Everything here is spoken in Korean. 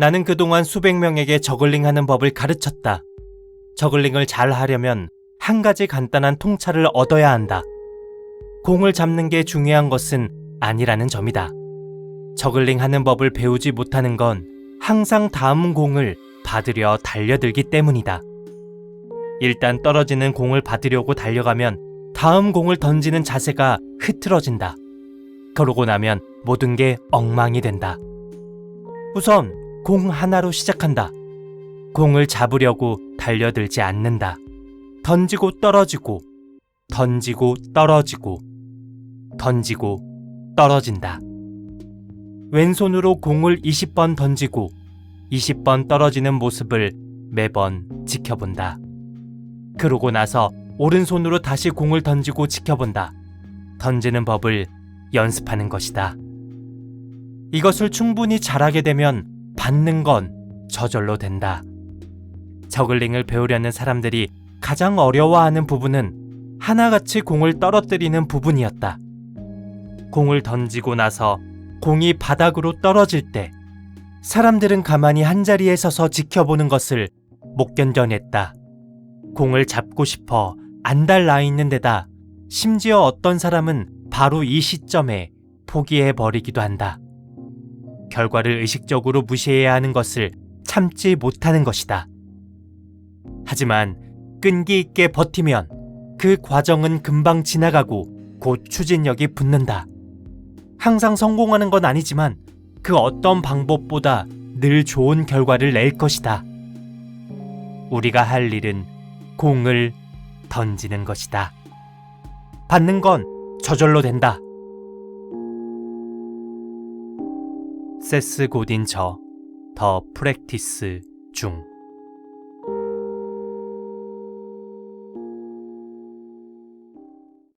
나는 그동안 수백 명에게 저글링 하는 법을 가르쳤다. 저글링을 잘 하려면 한 가지 간단한 통찰을 얻어야 한다. 공을 잡는 게 중요한 것은 아니라는 점이다. 저글링 하는 법을 배우지 못하는 건 항상 다음 공을 받으려 달려들기 때문이다. 일단 떨어지는 공을 받으려고 달려가면 다음 공을 던지는 자세가 흐트러진다. 그러고 나면 모든 게 엉망이 된다. 우선 공 하나로 시작한다. 공을 잡으려고 달려들지 않는다. 던지고 떨어지고, 던지고 떨어지고, 던지고 떨어진다. 왼손으로 공을 20번 던지고 20번 떨어지는 모습을 매번 지켜본다. 그러고 나서 오른손으로 다시 공을 던지고 지켜본다. 던지는 법을 연습하는 것이다. 이것을 충분히 잘하게 되면 받는 건 저절로 된다. 저글링을 배우려는 사람들이 가장 어려워하는 부분은 하나같이 공을 떨어뜨리는 부분이었다. 공을 던지고 나서 공이 바닥으로 떨어질 때 사람들은 가만히 한자리에 서서 지켜보는 것을 못 견뎌냈다. 공을 잡고 싶어 안달 나 있는 데다 심지어 어떤 사람은 바로 이 시점에 포기해 버리기도 한다. 결과를 의식적으로 무시해야 하는 것을 참지 못하는 것이다. 하지만 끈기 있게 버티면 그 과정은 금방 지나가고 곧 추진력이 붙는다. 항상 성공하는 건 아니지만 그 어떤 방법보다 늘 좋은 결과를 낼 것이다. 우리가 할 일은 공을 던지는 것이다. 받는 건 저절로 된다. 세스 고딘 저더 프랙티스 중